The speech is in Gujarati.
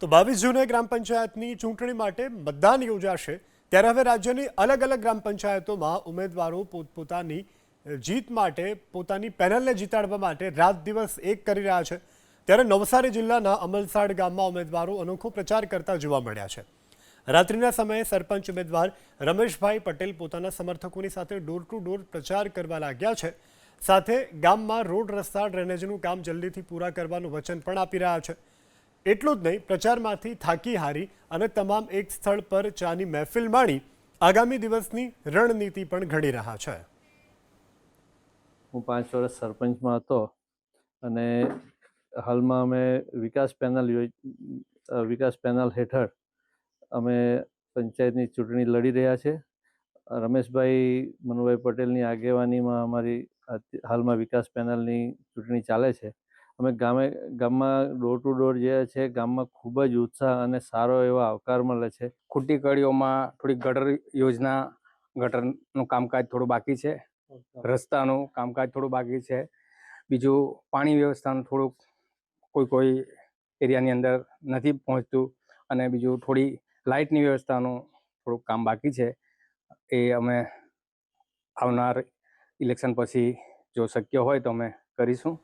તો બાવીસ જૂને ગ્રામ પંચાયતની ચૂંટણી માટે મતદાન યોજાશે. ત્યારે હવે રાજ્યની અલગ અલગ ગ્રામ પંચાયતોમાં ઉમેદવારો પોતપોતાની જીત માટે, પોતાની પેનલને જીતાડવા માટે રાત દિવસ એક કરી રહ્યા છે. ત્યારે નવસારી જિલ્લાના અમલસાડ ગામમાં ઉમેદવારો અનોખો પ્રચાર કરતા જોવા મળ્યા છે. રાત્રિના સમયે સરપંચ ઉમેદવાર રમેશભાઈ પટેલ પોતાના સમર્થકોની સાથે ડોર ટુ ડોર પ્રચાર કરવા લાગ્યા છે. સાથે ગામમાં રોડ રસ્તા ડ્રેનેજનું કામ જલ્દીથી પૂરા કરવાનું વચન પણ આપી રહ્યા છે. એટલું જ નહીં, પ્રચારમાંથી થાકી હારી અને તમામ એક સ્થળ પર ચાની મહેફિલ માણી આગામી દિવસની રણનીતિ પણ ઘડી રહ્યા છે. હું પાંચ વર્ષ સરપંચમાં હતો અને હાલમાં અમે વિકાસ પેનલ વિકાસ પેનલ હેઠળ અમે પંચાયતની ચૂંટણી લડી રહ્યા છે. રમેશભાઈ મનુભાઈ પટેલની આગેવાનીમાં અમારી હાલમાં વિકાસ પેનલની ચૂંટણી ચાલે છે. અમે ગામે ગામમાં ડોર ટુ ડોર જે છે ગામમાં ખૂબ જ ઉત્સાહ અને સારો એવો આવકાર મળે છે. ખૂટી કડીઓમાં થોડીક ગટર યોજના ગટરનું કામકાજ થોડું બાકી છે. રસ્તાનું કામકાજ થોડું બાકી છે. બીજું પાણી વ્યવસ્થાનું થોડુંક કોઈ કોઈ એરિયાની અંદર નથી પહોંચતું અને બીજું થોડી લાઇટની વ્યવસ્થાનું થોડુંક કામ બાકી છે. એ અમે આવનાર ઇલેક્શન પછી જો શક્ય હોય તો અમે કરીશું.